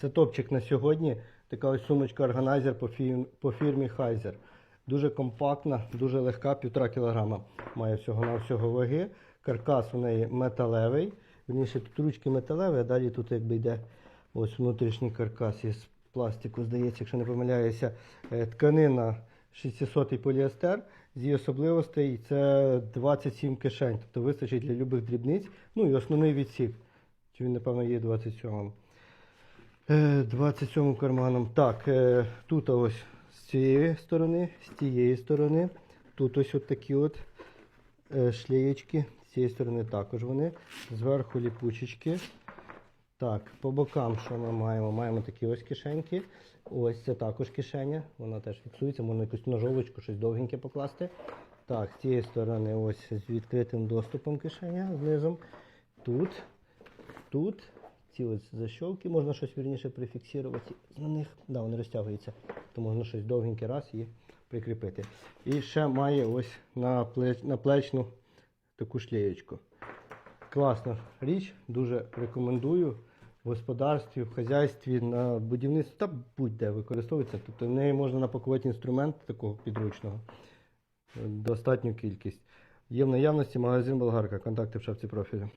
Це топчик на сьогодні. Така ось сумочка органайзер по фірмі, по фірмі Heiser. Дуже компактна, дуже легка, півтора кілограма має всього на всього ваги. Каркас у неї металевий. Верніше тут ручки металеві, а далі тут якби йде ось внутрішній каркас із пластику, здається, якщо не помиляюся. Е, Тканина 600 поліестер. З її особливостей це 27 кишень, тобто вистачить для любих дрібниць. Ну і основний відсік. Чи він, напевно, є 27. Е, 27 карманом. Так, е, тут ось з цієї сторони, з тієї сторони. Тут ось от такі от е, шлеєчки. З цієї сторони також вони. Зверху ліпучечки. Так, по бокам що ми маємо? Маємо такі ось кишеньки. Ось це також кишеня. Вона теж фіксується, можна якусь ножовочку, щось довгеньке покласти. Так, з цієї сторони ось з відкритим доступом кишеня знизу. Тут, тут ці ось защолки, можна щось вірніше прифіксувати на них. Да, вони розтягуються, то можна щось довгеньке раз і прикріпити. І ще має ось на, плеч, на плечну таку шлеєчку. Класна річ, дуже рекомендую в господарстві, в хазяйстві, на будівництві та будь-де використовується. Тобто в неї можна напакувати інструмент такого підручного. Достатню кількість. Є в наявності магазин Болгарка. Контакти в шапці профілю.